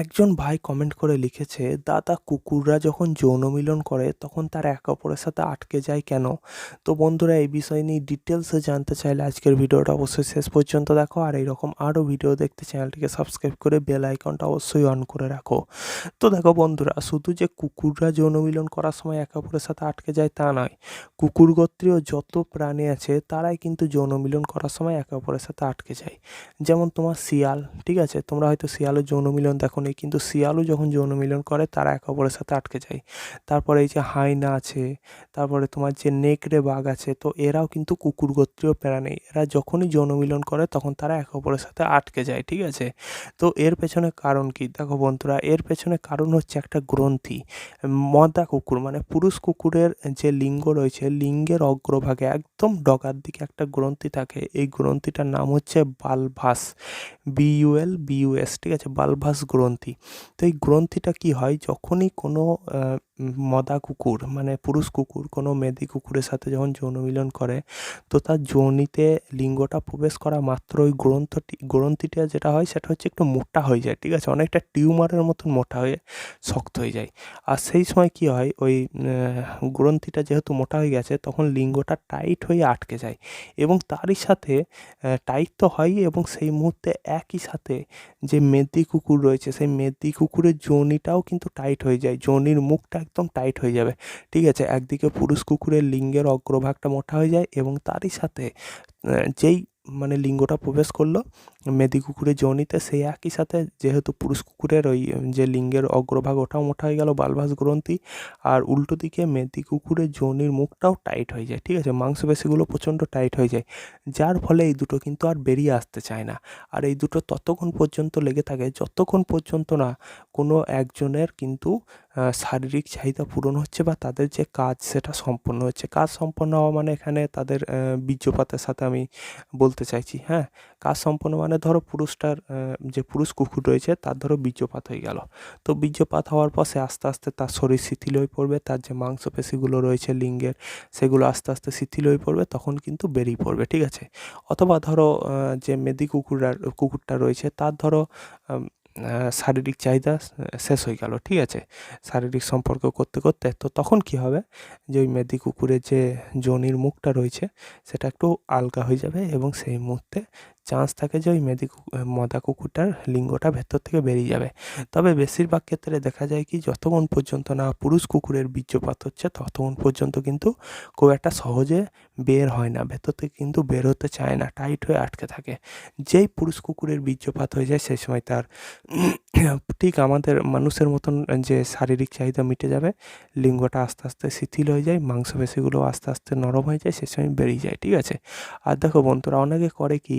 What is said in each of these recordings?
একজন ভাই কমেন্ট করে লিখেছে, দাদা, কুকুররা যখন যৌন মিলন করে, তখন তারা একে অপরের সাথে আটকে যায় কেন? তো বন্ধুরা, এই বিষয় নিয়ে ডিটেলসে জানতে চাইলে আজকের ভিডিওটা অবশ্যই শেষ পর্যন্ত দেখো, আর এইরকম আরও ভিডিও দেখতে চ্যানেলটিকে সাবস্ক্রাইব করে বেল আইকনটা অবশ্যই অন করে রাখো। তো দেখো বন্ধুরা, শুধু যে কুকুররা যৌন মিলন করার সময় একে অপরের সাথে আটকে যায় তা নয়, কুকুর গোত্রীয় যত প্রাণী আছে, তারাই কিন্তু যৌন মিলন করার সময় একে অপরের সাথে আটকে যায়। যেমন তোমার শিয়াল, ঠিক আছে? তোমরা হয়তো শিয়ালের যৌন মিলন দেখো নি কিন্তু শিয়ালও যখন যৌন মিলন করে, তারা একে অপরের সাথে আটকে যায়। তারপরে এই যে হাইনা আছে, তারপরে তোমার যে নেকড়ে বাঘ আছে, তো এরাও কিন্তু কুকুর গোত্রীয় প্রাণী। এরা যখনই যৌন মিলন করে, তখন তারা একে অপরের সাথে আটকে যায়, ঠিক আছে? তো এর পেছনে কারণ কি? দেখো বন্ধুরা, এর পেছনে কারণ হচ্ছে একটা গ্রন্থি। মদা কুকুর মানে পুরুষ কুকুরের যে লিঙ্গ রয়েছে, লিঙ্গের অগ্রভাগে একদম ডগার দিকে একটা গ্রন্থি থাকে। এই গ্রন্থিটার নাম হচ্ছে বালভাস। বিইউএল বিইউএস ঠিক আছে? বালভাস গ্রন্থি। তো এই গ্রন্থিটা কি হয়? যখনই কোনো মদা কুকুর মানে পুরুষ কুকুর, কোনো মেদি কুকুরের সাথে যখন যৌন মিলন করে, তো তার যোনিতে লিঙ্গটা প্রবেশ করা মাত্র ওই গ্রন্থটি, গ্রন্থিটা যেটা হয় সেটা হচ্ছে একটু মোটা হয়ে যায়, ঠিক আছে? অনেকটা টিউমারের মতন মোটা হয়ে শক্ত হয়ে যায়। আর সেই সময় কি হয়, ওই গ্রন্থিটা যেহেতু মোটা হয়ে গেছে, তখন লিঙ্গটা টাইট হয়ে আটকে যায় এবং তারই সাথে টাইট তো হয়ই এবং সেই মুহূর্তে একই সাথে যে মেদি কুকুর রয়েছে, সেই মেদি কুকুরের যোনিটাও কিন্তু টাইট হয়ে যায়। যোনির মুখটা একদম টাইট হয়ে যাবে। ঠিক আছে? একদিকে পুরুষ কুকুরের লিঙ্গের অগ্রভাগটা মোটা হয়ে যায় এবং তারই সাথে যেই মানে লিঙ্গটা প্রবেশ করল, মেদি কুকুরের যোনিতে সেই একই সাথে যেহেতু পুরুষ কুকুরের ওই, যে লিঙ্গের অগ্রভাগ ওটাও মোটা হয়ে গেল, বালভাস গ্রন্থি, আর উল্টো দিকে মেদি কুকুরের যোনির মুখটাও টাইট হয়ে যায়। ঠিক আছে? মাংসপেশিগুলো প্রচণ্ড টাইট হয়ে যায়। যার ফলে এই দুটো কিন্তু আর বেরিয়ে আসতে চায় না। আর এই দুটো ততক্ষণ পর্যন্ত লেগে থাকে, যতক্ষণ পর্যন্ত না কোনো একজনের কিন্তু শারীরিক চাহিদা পূরণ হচ্ছে বা তাদের যে কাজ সেটা সম্পন্ন হচ্ছে। কাজ সম্পন্ন হওয়া মানে এখানে তাদের বীর্যপাতের সাথে আমি বলতে চাইছি হ্যাঁ? কাজ সম্পন্ন মানে ধরো পুরুষটার যে পুরুষ কুকুর রয়েছে তার ধরো বীর্যপাত হয়ে গেল। তো বীর্যপাত হওয়ার পর সে আস্তে আস্তে তার শরীর শিথিল হয়ে পড়বে, তার যে মাংসপেশিগুলো রয়েছে, লিঙ্গের, সেগুলো আস্তে আস্তে শিথিল হয়ে পড়বে, তখন কিন্তু বেরিয়ে পড়বে, ঠিক আছে? অথবা ধরো যে মেদি কুকুর কুকুরটা রয়েছে তার ধরো শারীরিক চাহিদা শেষ হয়ে গেল, ঠিক আছে? শারীরিক সম্পর্ক করতে করতে তো তখন কি হবে? যে ওই মেদি কুকুরের যে জনির মুখটা রয়েছে, সেটা একটু আলগা হয়ে যাবে এবং সেই মুহূর্তে চান্স থাকে যে ওই মেদি মদা কুকুরটার লিঙ্গটা ভেতর থেকে বেরিয়ে যাবে। তবে বেশিরভাগ ক্ষেত্রে দেখা যায় কি, যতক্ষণ পর্যন্ত না পুরুষ কুকুরের বীর্যপাত হচ্ছে, ততক্ষণ পর্যন্ত কিন্তু খুব একটা সহজে বের হয় না, ভেতর থেকে কিন্তু বের হতে চায় না, টাইট হয়ে আটকে থাকে। যেই পুরুষ কুকুরের বীর্যপাত হয়ে যায় সেই সময় তার ঠিক আমাদের মানুষের মতন যে শারীরিক চাহিদা মিটে যাবে, লিঙ্গটা আস্তে আস্তে শিথিল হয়ে যায়, মাংসপেশিগুলো আস্তে আস্তে নরম হয়ে যায়, সে সময় বেরিয়ে যায়, ঠিক আছে? আর দেখো বন্ধুরা, অনেকে করে কি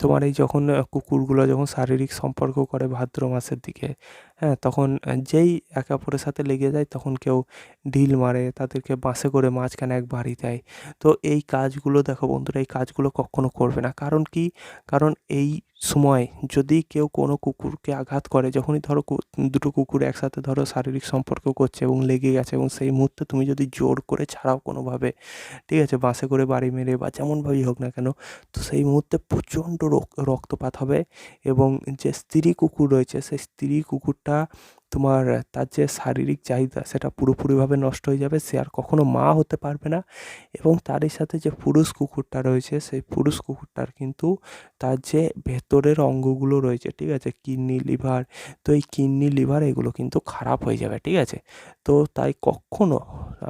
তোমার এই যখন কুকুরগুলো যখন শারীরিক সম্পর্ক করে ভাদ্র মাসের দিকে হ্যাঁ তখন যেই একে অপরের সাথে লেগে যায়, তখন কেউ ঢিল মারে, তাদেরকে বাসে করে মাঝখানে এক বাড়ি দেয়। তো এই কাজগুলো দেখো বন্ধুরা, এই কাজগুলো কখনো করবে না। কারণ কি? কারণ এই সময় যদি কেউ কোনো কুকুরকে আঘাত করে, যখনই ধরো দুটো কুকুর একসাথে ধরো শারীরিক সম্পর্ক করছে এবং লেগে গেছে এবং সেই মুহূর্তে তুমি যদি জোর করে ছাড়াও কোনোভাবে, ঠিক আছে, বাসে করে বাড়ি মেরে বা যেমনভাবেই হোক না কেন, তো সেই মুহূর্তে প্রচণ্ড রক্তপাত হবে এবং যে স্ত্রী কুকুর রয়েছে, সেই স্ত্রী কুকুরটা তোমার, তার যে শারীরিক চাহিদা সেটা পুরোপুরিভাবে নষ্ট হয়ে যাবে, সে আর কখনো মা হতে পারবে না এবং তারই সাথে যে পুরুষ কুকুরটা রয়েছে, সেই পুরুষ কুকুরটার কিন্তু তার যে ভেতরের অঙ্গগুলো রয়েছে, ঠিক আছে, কিডনি, লিভার, তো এই কিডনি, লিভার এগুলো কিন্তু খারাপ হয়ে যাবে, ঠিক আছে? তো তাই কখনো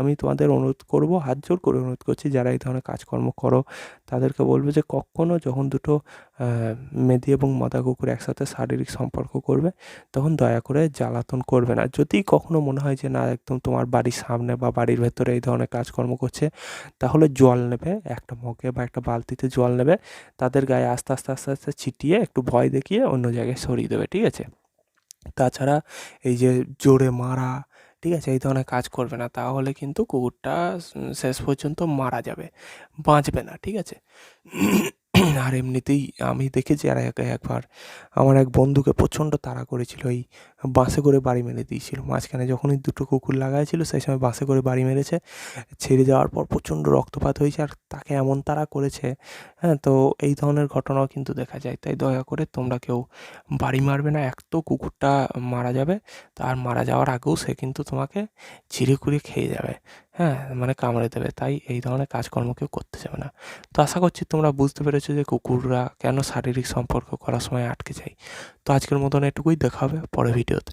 আমি তোমাদের অনুরোধ করব, হাত জোর করে অনুরোধ করছি, যারা এই ধরনের কাজকর্ম করো, তাদেরকে বলব যে কখনো যখন দুটো মেদি এবং মাদা কুকুর একসাথে শারীরিক সম্পর্ক করবে, তখন দয়া করে জ্বালাতন করবে না। যদি কখনো মনে হয় যে, না, একদম তোমার বাড়ির সামনে বা বাড়ির ভেতরে এই ধরনের কাজকর্ম করছে, তাহলে জল নেবে, একটা মগে বা একটা বালতিতে জল নেবে, তাদের গায়ে আস্তে আস্তে আস্তে আস্তে ছিটিয়ে একটু ভয় দেখিয়ে অন্য জায়গায় সরিয়ে দেবে, ঠিক আছে? তাছাড়া এই যে জোরে মারা, ঠিক আছে, এই ধরনের কাজ করবে না, তাহলে কিন্তু কুকুরটা শেষ পর্যন্ত মারা যাবে, বাঁচবে না, ঠিক আছে? আর এমনিতেই আমি দেখেছি আর এক, একবার আমার এক বন্ধুকে প্রচণ্ড তাড়া করেছিল, এই বাসে করে বাড়ি মেরে দিয়েছিল। মাঝখানে যখনই দুটো কুকুর লাগাই ছিল সেই সময় বাসে করে বাড়ি মেরেছে। ছেড়ে যাওয়ার পর প্রচণ্ড রক্তপাত হয়েছে আর তাকে এমন তাড়া করেছে হ্যাঁ তো এই ধরনের ঘটনাও কিন্তু দেখা যায়। তাই দয়া করে তোমরা কেউ বাড়ি মারবে না, এক তো কুকুরটা মারা যাবে, তার মারা যাওয়ার আগেও সে কিন্তু তোমাকে কুড়ে খেয়ে যাবে। হ্যাঁ মানে কামড়ে দেবে তাই এই ধরনের কাজকর্ম কেউ করতে যাবে না। তো আশা করছি তোমরা বুঝতে পেরেছ যে কুকুররা কেন শারীরিক সম্পর্ক করার সময় আটকে যায়। তো আজকের মতন এটুকুই। দেখা হবে পরে ভিডিওতে।